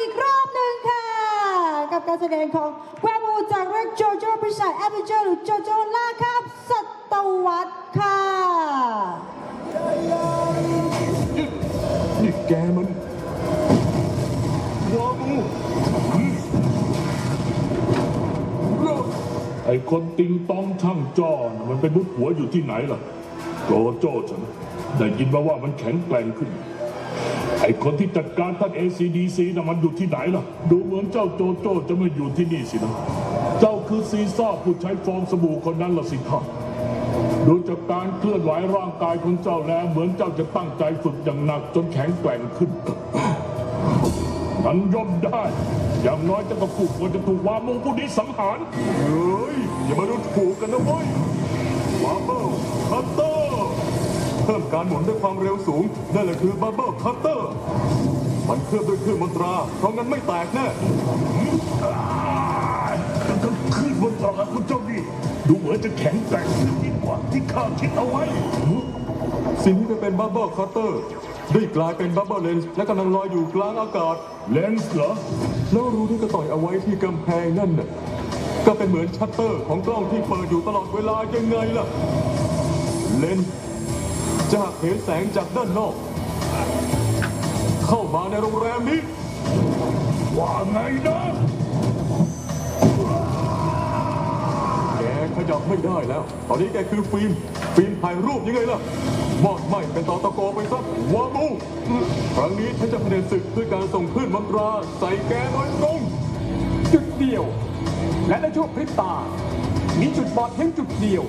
อีกรอบหนึ่งค่ะ กับการแสดงของแวมูจากเรื่องโจโจ้พิชัยแอดเวนเจอร์หรือโจโจ้ล่าคาบสตวัตค่ะนี่แกมันหัวงูไอคนติงต้องช่างจ้อนมันเป็นมุดหัวอยู่ที่ไหนล่ะโจโจ้ฉันได้ยินมาว่ามันแข็งแกร่งขึ้น อ้คนที่จัดการท่าน ACDC นะมันอยู่ที่ไหนล่ะ ดูเหมือนเจ้าโจโจ้จะไม่อยู่ที่นี่สินะ เจ้าคือซีซ่าผู้ใช้ฟองสบู่คนนั้นละสิท่านดูจากการเคลื่อนไหวร่างกายของเจ้าแล้ว เหมือนเจ้าจะตั้งใจฝึกอย่างหนักจนแข็งแกร่งขึ้น มันย่อมได้ อย่างน้อยเจ้าก็คู่ควรจะถูกวามูผู้นี้สังหาร เฮ้ย อย่ามาดูถูกกันนะเว้ยวาเบิลคัตเตอร์ เพิ่มการหมุนด้วยความเร็วสูง นั่นแหละคือบับเบิลคัตเตอร์ มันเคลือบด้วยเครื่องมนตรา เพราะงั้นไม่แตกแน่ก็ขึ้นมนตราคุณเจ้านี่ดูเหมือนจะแข็งแกร่งยิ่งกว่าที่ข้าคิดเอาไว้ สิ่งที่จะเป็นบับเบิลคัตเตอร์ได้กลายเป็นบับเบิลเลนส์และกำลังลอยอยู่กลางอากาศ เลนส์เหรอ แล้วรูที่กระต่อยเอาไว้ที่กำแพงนั่นน่ะก็เป็นเหมือนชัตเตอร์ของกล้องที่เปิดอยู่ตลอดเวลายังไงล่ะ เลนส์ จะหักเหแสงจากด้านนอก เข้ามาในโรงแรมนี้ ว่าไงนะ แกขยับไม่ได้แล้ว ตอนนี้แกคือฟิล์ม ฟิล์มถ่ายรูปยังไงล่ะมอดไหมเป็นตอตะโกไปซะวามูครั้งนี้ฉันจะพเนศึกด้วยการส่งคลื่นมนตราใส่แกโดยตรง จุดเดียว และในช่วงพริบตา มีจุดบอดเพียงจุดเดียว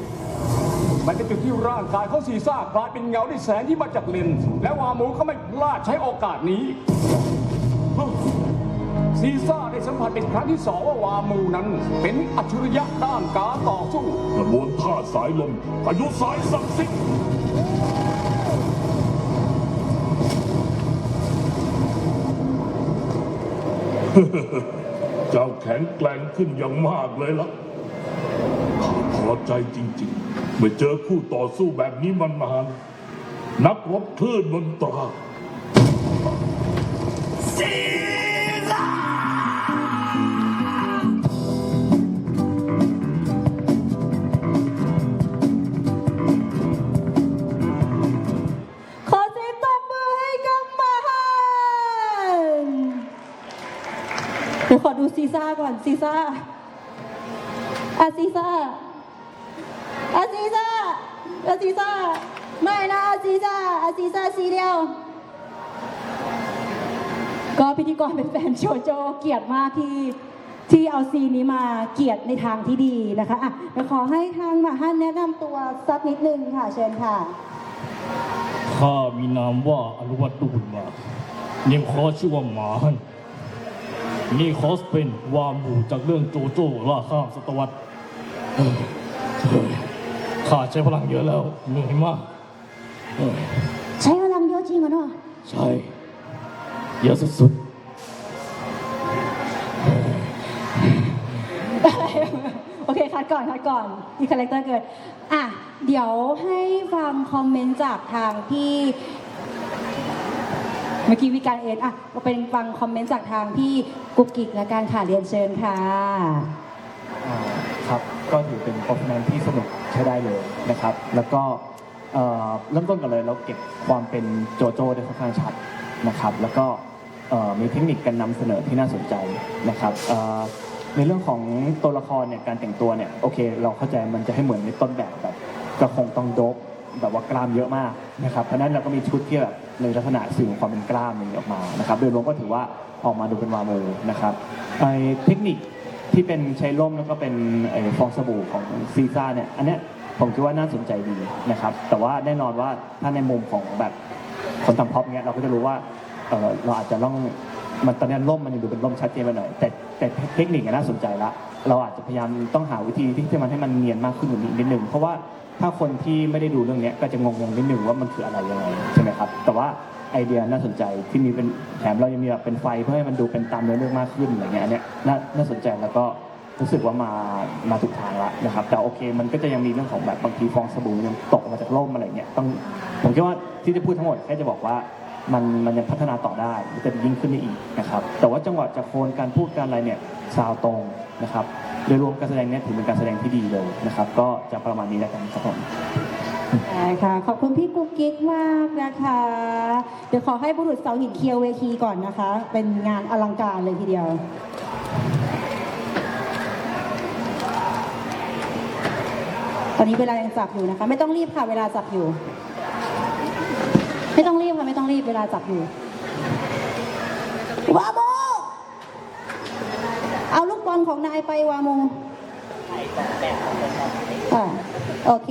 มันเป็นจุดที่ร่างกายเของซีซ่ากลายเป็นเงาด้วยแสงที่มาจากเลนส์และวามูก็ไม่พลาดใช้โอกาสนี้ ซีซ่าได้สัมผัสเป็นครั้งที่สองว่าวามูนั้น เป็นอัจฉริยะด้านการต่อสู้ กระบวนท่าสายลมพายุสายศักดิ์สิทธิ์เจ้าแข็งแกร่งขึ้นอย่างมากเลยล่ะข้าพอใจจริง ๆ เมื่อเจอคู่ต่อสู้แบบนี้มานมานนักรบคลื่นมนตราขอเสียงตบมือให้กับมันเดี๋ยวขอดูซีซ่าก่อนซีซ่าอาซีซ่า อาซีซ่าอาซีซ่าไม่นะอาซีซ่าอาซีซ่าซีเดียว ก็พิธีกรเป็นแฟนโจโจเกลียดมากที่ที่เอาซีนนี้มาเกียดในทางที่ดีนะคะอะเดี๋ยวขอให้ทางมาฮันแนะนำตัวสักนิดนึงค่ะ เชิญค่ะ ข้ามีนามว่าอนุวัตตุลมาเนมคอชื่อว่าหมาฮันนี่คอสเป็นวามูจากเรื่องโจโจ้ล่าข้ามศตวรรษ ข้าใช้พลังเยอะแล้วเหนื่อยมากเฮ้ยใช้พลังเยอะจริงเหรอเนาะใช่เยอะสุดโอเคคัดก่อนคัดก่อนมีคาแรคเตอร์เกินอะเดี๋ยวให้ฟังคอมเมนต์จากทางพี่เมื่อกี้วิการเอ็นอะก็เป็นฟังคอมเมนต์จากทางพี่กุ๊กกิ๊กและการค่ะเรียนเชิญค่ะอ่ ครับ ก็ถือเป็น performance ที่สนุกใช้ได้เลยนะครับ แล้วก็เริ่มต้นกันเลยเราเก็บความเป็นโจโจ้ได้ค่อนข้างชัดนะครับ แล้วก็มีเทคนิคการนำเสนอที่น่าสนใจนะครับในเรื่องของตัวละครเนี่ยการแต่งตัวเนี่ยโอเค เราเข้าใจมันจะให้เหมือนในต้นแบบแบบก็คงต้องโดบแบบว่ากล้ามเยอะมากนะครับเพราะนั้นเราก็มีชุดที่แบบในลักษณะสื่อของความเป็นกล้ามนี้ออกมานะครับโดยรวมก็ถือว่าออกมาดูเป็นวาโมนะครับไอเทคนิค ที่เป็นใช้ร่มแล้วก็เป็นฟองสบู่ของซีซ่าเนี่ยอันเนี้ยผมคิดว่าน่าสนใจดีนะครับ แต่ว่าแน่นอนว่าถ้าในมุมของแบบคนทำพ็อปเนี้ยเราก็จะรู้ว่าเเราอาจจะต้องมันตอนนี้ร่มมันยังดูเป็นร่มชัดเจนไปหน่อยแต่แต่เทคนิคน่าสนใจละเราอาจจะพยายามต้องหาวิธีที่จะมันให้มันเนียนมากขึ้นกว่านี้นิดนึงเพราะว่าถ้าคนที่ไม่ได้ดูเรื่องนี้ก็จะงงๆนิดนึงว่ามันคืออะไรยังไงใช่ไหมครับ แต่ว่า ไอเดียน่าสนใจที่มีเป็นแถมเรายังมีแบบเป็นไฟเพื่อให้มันดูเป็นตามเนื้อเรื่องมากขึ้นอะไรเงี้ยอันเนี้ยน่าน่าสนใจแล้วก็รู้สึกว่ามามาถูกทางแล้วนะครับแต่โอเค มันก็จะยังมีเรื่องของแบบบางทีฟองสบู่ยังตกออกมาจากร่มอะไรเงี้ยต้องผมคิดว่าที่จะพูดทั้งหมดแค่จะบอกว่ามันมันยังพัฒนาต่อได้มันจะยิ่งขึ้นได้อีกนะครับแต่ว่าจังหวะจากโคนการพูดการอะไรเนี่ยซาวตรงนะครับโดยรวมการแสดงเนี้ถือเป็นการแสดงที่ดีเลยนะครับ ก็จะประมาณนี้แล้วกันครับผม ได้ค่ะ ขอบคุณพี่กุ๊กกิ๊กมากนะคะ เดี๋ยวขอให้บุรุษเสาหินเคลียร์เวทีก่อนนะคะ เป็นงานอลังการเลยทีเดียวตอนนี้เวลายังจับอยู่นะคะ ไม่ต้องรีบค่ะ เวลาจับอยู่ ไม่ต้องรีบค่ะไม่ต้องรีบเวลาจับอยู่วาโมเอาลูกบอลของนายไปวาโมอ่าโอเค